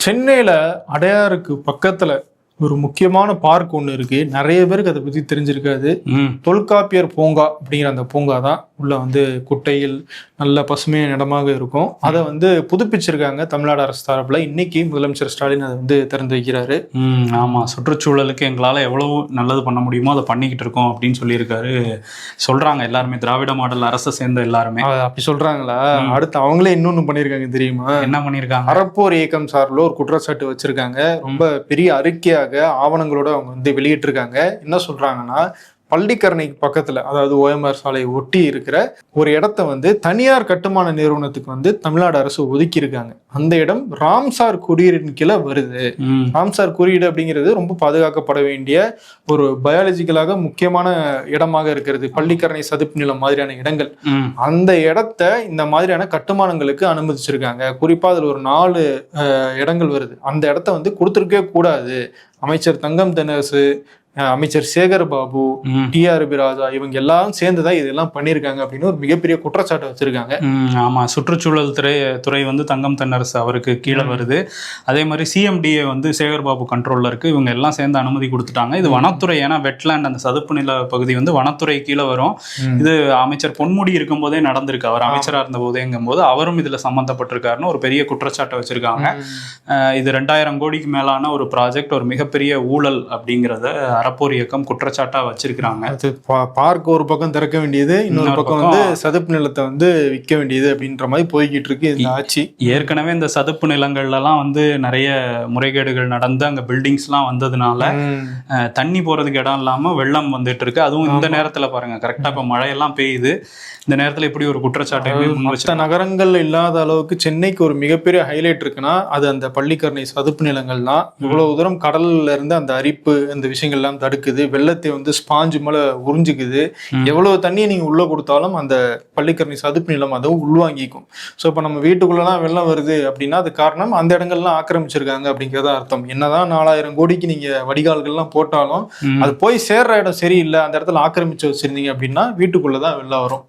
சென்னையில் அடையாருக்கு பக்கத்தில் ஒரு முக்கியமான பார்க் ஒன்று இருக்கு. நிறைய பேருக்கு அதை பத்தி தெரிஞ்சிருக்காது. தொல்காப்பியர் பூங்கா அப்படிங்கிற அந்த பூங்கா தான் உள்ள வந்து குட்டையில் நல்ல பசுமையான இடமாக இருக்கும். அதை வந்து புதுப்பிச்சிருக்காங்க தமிழ்நாடு அரசு தரப்புல இன்னைக்கு முதலமைச்சர் ஸ்டாலின் அதை வந்து திறந்து வைக்கிறாரு. ம் ஆமாம் சுற்றுச்சூழலுக்கு எங்களால் எவ்வளவு நல்லது பண்ண முடியுமோ அதை பண்ணிக்கிட்டு இருக்கோம் அப்படின்னு சொல்லியிருக்காரு. சொல்கிறாங்க எல்லாருமே. திராவிட மாடல் அரசை சேர்ந்த எல்லாருமே. அப்படி சொல்றாங்களா? அடுத்து அவங்களே இன்னொன்னு பண்ணியிருக்காங்க தெரியுமா? என்ன பண்ணியிருக்காங்க? அறப்போர் இயக்கம் சார்பில் ஒரு குற்றச்சாட்டு வச்சிருக்காங்க. ரொம்ப பெரிய அறிக்கையாக ஆவணங்களோட அவங்க வந்து வெளியிட்டிருக்காங்க. என்ன சொல்றாங்கன்னா பள்ளிக்கரணைக்கு பக்கத்துல அதாவது ஓஎம்ஆர் சாலை ஒட்டி இருக்கிற ஒரு இடத்த வந்து தனியார் கட்டுமான நிறுவனத்துக்கு வந்து தமிழ்நாடு அரசு ஒதுக்கி இருக்காங்க அந்த இடம் ராம்சார் குறியீடின் கீழே வருது. ராம்சார் குறியீடு அப்படிங்கிறது ரொம்ப பாதுகாக்கப்பட வேண்டிய ஒரு பயாலஜிக்கலாக முக்கியமான இடமாக இருக்கிறது. பள்ளிக்கரணை சதுப்பு நிலம் மாதிரியான இடங்கள். அந்த இடத்த இந்த மாதிரியான கட்டுமானங்களுக்கு அனுமதிச்சிருக்காங்க. குறிப்பா அதுல ஒரு நாலு இடங்கள் வருது. அந்த இடத்த வந்து கொடுத்துருக்கவே கூடாது. அமைச்சர் தங்கம் தென்னரசு அமைச்சர் சேகர் பாபு ம். டிஆர் ராஜா இவங்க எல்லாரும் சேர்ந்துதான் இதெல்லாம் பண்ணியிருக்காங்க அப்படின்னு ஒரு மிகப்பெரிய குற்றச்சாட்டு வச்சிருக்காங்க. ஆமா. சுற்றுச்சூழல் துறை துறை வந்து தங்கம் தென்னரசு அவருக்கு கீழே வருது. அதே மாதிரி சிஎம்டிஏ வந்து சேகர்பாபு கண்ட்ரோல்ல இருக்கு. இவங்க எல்லாம் சேர்ந்து அனுமதி கொடுத்துட்டாங்க. இது வனத்துறை ஏன்னா வெட்லேண்ட் அந்த சதுப்பு நில பகுதி வந்து வனத்துறை கீழே வரும். இது அமைச்சர் பொன்முடி இருக்கும்போதே நடந்திருக்கு. அவர் அமைச்சரா இருந்த போதேங்கும் போது அவரும் இதுல சம்பந்தப்பட்டிருக்காருன்னு ஒரு பெரிய குற்றச்சாட்டை வச்சிருக்காங்க. இது ரெண்டாயிரம் கோடிக்கு மேலான ஒரு ப்ராஜெக்ட் ஒரு மிகப்பெரிய ஊழல் அப்படிங்கிறத அறப்போர் இயக்கம் குற்றச்சாட்டா வச்சிருக்கிறாங்க. பார்க் ஒரு பக்கம் திறக்க வேண்டியது இன்னொரு பக்கம் வந்து சதுப்பு நிலத்தை வந்து விற்க வேண்டியது அப்படின்ற மாதிரி போய்கிட்டு இருக்கு இந்த ஆட்சி. ஏற்கனவே இந்த சதுப்பு நிலங்கள்லாம் வந்து நிறைய முறைகேடுகள் நடந்து அங்க பில்டிங்ஸ்லாம் வந்ததுனால தண்ணி போறதுக்கு இடம் இல்லாம வெள்ளம் வந்துட்டு இருக்கு அதுவும் இந்த நேரத்துல பாருங்க கரெக்டா இப்ப மழையெல்லாம் பெய்யுது. இந்த நேரத்துல இப்படி ஒரு வச்சு நகரங்கள் இல்லாத அளவுக்கு சென்னைக்கு ஒரு மிகப்பெரிய ஹைலைட் இருக்குன்னா அது அந்த பள்ளிக்கரணை சதுப்பு நிலங்கள் தான் இவ்வளவு தூரம் கடல்ல இருந்து அந்த அரிப்பு அந்த விஷயங்கள் எல்லாம் தடுக்குது. வெள்ளத்தை வந்து ஸ்பாஞ்சு மேல உறிஞ்சுக்குது. எவ்வளவு தண்ணியை நீங்க உள்ள கொடுத்தாலும் அந்த பள்ளிக்கரணை சதுப்பு நிலம் அதை உள்வாங்கிக்கும். ஸோ இப்போ நம்ம வீட்டுக்குள்ளலாம் வெள்ளம் வருது அப்படின்னா அது காரணம் அந்த இடங்கள்லாம் ஆக்கிரமிச்சிருக்காங்க அப்படிங்கிறதா அர்த்தம். என்னதான் நாலாயிரம் கோடிக்கு நீங்க வடிகால்கள்லாம் போட்டாலும். அது போய் சேர்ற இடம் சரியில்லை. அந்த இடத்துல ஆக்கிரமிச்சு வச்சிருந்தீங்க அப்படின்னா வீட்டுக்குள்ளதான் வெள்ளம் வரும்.